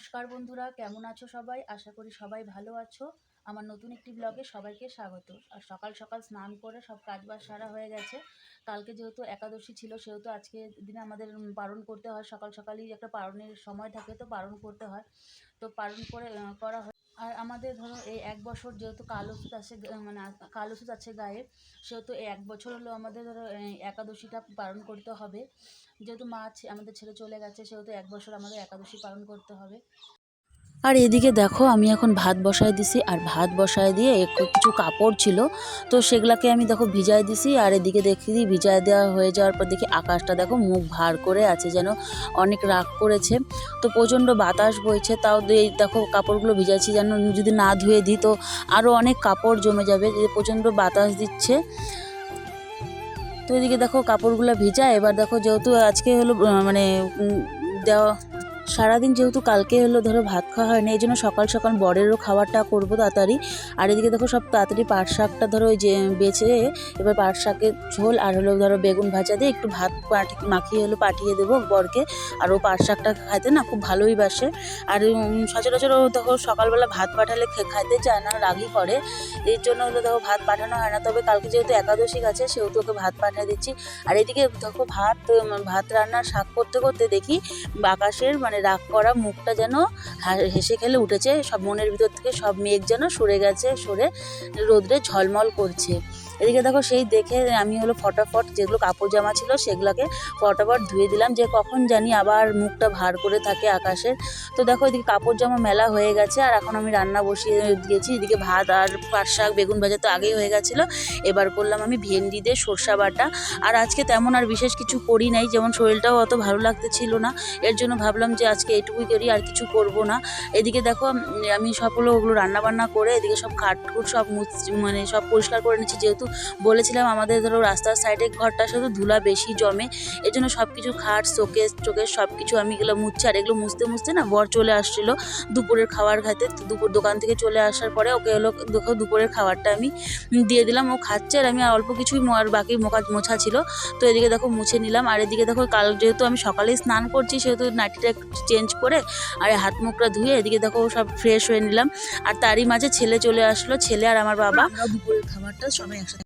নমস্কার বন্ধুরা, কেমন আছো সবাই? আশা করি সবাই ভালো আছো। আমার নতুন একটি ব্লগে সবাইকে স্বাগত। আর সকাল সকাল স্নান করে সব কাজবাজ সারা হয়ে গেছে। কালকে যেহেতু একাদশী ছিল, সেহেতু আজকে দিনে আমাদের পালন করতে হয়। সকাল সকালই একটা পালনের সময় থাকে, তো পালন করতে হয়। তো পালন করে করা আর আমাদের ধরো এই এক বছর যেহেতু কালো সুত আছে মানে কালো সুত আছে গায়ে, সেহেতু এক বছর হলো আমাদের ধরো একাদশীটা পালন করতে হবে। যেহেতু মা ছে- আমাদের ছেড়ে চলে গেছে, সেহেতু এক বছর আমাদের একাদশী পালন করতে হবে। আর এদিকে দেখো, আমি এখন ভাত বসায় দিছি, আর ভাত বসায় দিয়ে একটু কিছু কাপড় ছিল। তো সেগুলাকে আমি দেখো ভিজায় দিছি, আর এদিকে দেখি ভিজায় দেওয়া হয়ে যাওয়ার পর দেখি আকাশটা দেখো মুখ ভার করে আছে যেন অনেক রাগ করেছে। তো প্রচণ্ড বাতাস বইছে, তাও এই দেখো কাপড়গুলো ভিজাইছি যেন যদি না ধুয়ে দিই তো আরও অনেক কাপড় জমে যাবে যে প্রচণ্ড বাতাস দিচ্ছে। তো এদিকে দেখো কাপড়গুলো ভিজা, এবার দেখো যেহেতু আজকে হলো মানে দেওয়া সারাদিন যেহেতু কালকে হলো ধরো ভাত খাওয়া হয়নি, এই জন্য সকাল সকাল বরেরও খাবারটা করব তাড়াতাড়ি। আর এদিকে দেখো সব তাড়াতাড়ি পাট শাকটা ধরো ওই যে বেছে, এবার পাট শাকের ঝোল আর হলো ধরো বেগুন ভাজা দিয়ে একটু ভাত মাখিয়ে হলো পাঠিয়ে দেবো বরকে। আর ও পাট শাকটা খাইতে না খুব ভালোই বাসে। আর সচরাচর ও দেখো সকালবেলা ভাত পাঠালে খাইতে চায় না, রাগই করে। এর জন্য হলো দেখো ভাত পাঠানো হয় না, তবে কালকে যেহেতু একাদশী আছে সেহেতু ওকে ভাত পাঠিয়ে দিচ্ছি। আর এদিকে দেখো ভাত ভাত রান্নার শাক করতে করতে দেখি আকাশের মানে রাগ করা, মুখটা যেন হেসে খেলে উঠেছে, সব মনের ভিতর থেকে সব মেঘ যেন সরে গেছে, সরে রোদ্রে ঝলমল করছে। এদিকে দেখো সেই দেখে আমি হলো ফটাফট যেগুলো কাপড় জামা ছিল সেগুলোকে ফটাফট ধুয়ে দিলাম। যে কখন জানি আবার মুখটা ভার করে থাকে আকাশের। তো দেখো এদিকে কাপড় জামা মেলা হয়ে গেছে আর এখন আমি রান্না বসিয়ে দিয়েছি। এদিকে ভাত আর পাট শাক, বেগুন ভাজা তো আগেই হয়ে গেছিল। এবার করলাম আমি ভেন্ডি দিয়ে সর্ষা বাটা। আর আজকে তেমন আর বিশেষ কিছু করি নাই, যেমন শরীরটাও অত ভালো লাগতে ছিল না। এর জন্য ভাবলাম যে আজকে এইটুকুই করি, আর কিছু করব না। এদিকে দেখো আমি সবগুলো ওগুলো রান্না বান্না করে এদিকে সব খাটকুট সব মুছ- মানে সব পরিষ্কার করে নিচ্ছি। যেহেতু বলেছিলাম আমাদের ধরো রাস্তার সাইডে ঘরটা শুধু ধুলা বেশি জমে, এর জন্য সব কিছু খাট, শোকেস টোকেস সব কিছু আমি এগুলো মুছছি। আর এগুলো মুছতে মুছতে না বর চলে আসছিল দুপুরের খাবার খাইতে। দুপুর দোকান থেকে চলে আসার পরে ওকে হলো দেখো দুপুরের খাবারটা আমি দিয়ে দিলাম। ও খাচ্ছে আর আমি অল্প কিছুই আর বাকি মোকা মোছা ছিল। তো এদিকে দেখো মুছে নিলাম। আর এদিকে দেখো কাল যেহেতু আমি সকালেই স্নান করছি, সেহেতু নাইটিটা একটু চেঞ্জ করে আর হাত মুখটা ধুয়ে এদিকে দেখো সব ফ্রেশ হয়ে নিলাম। আর তারই মাঝে ছেলে চলে আসলো। ছেলে আর আমার বাবা। দুপুরের খাবারটা সবাই একসাথে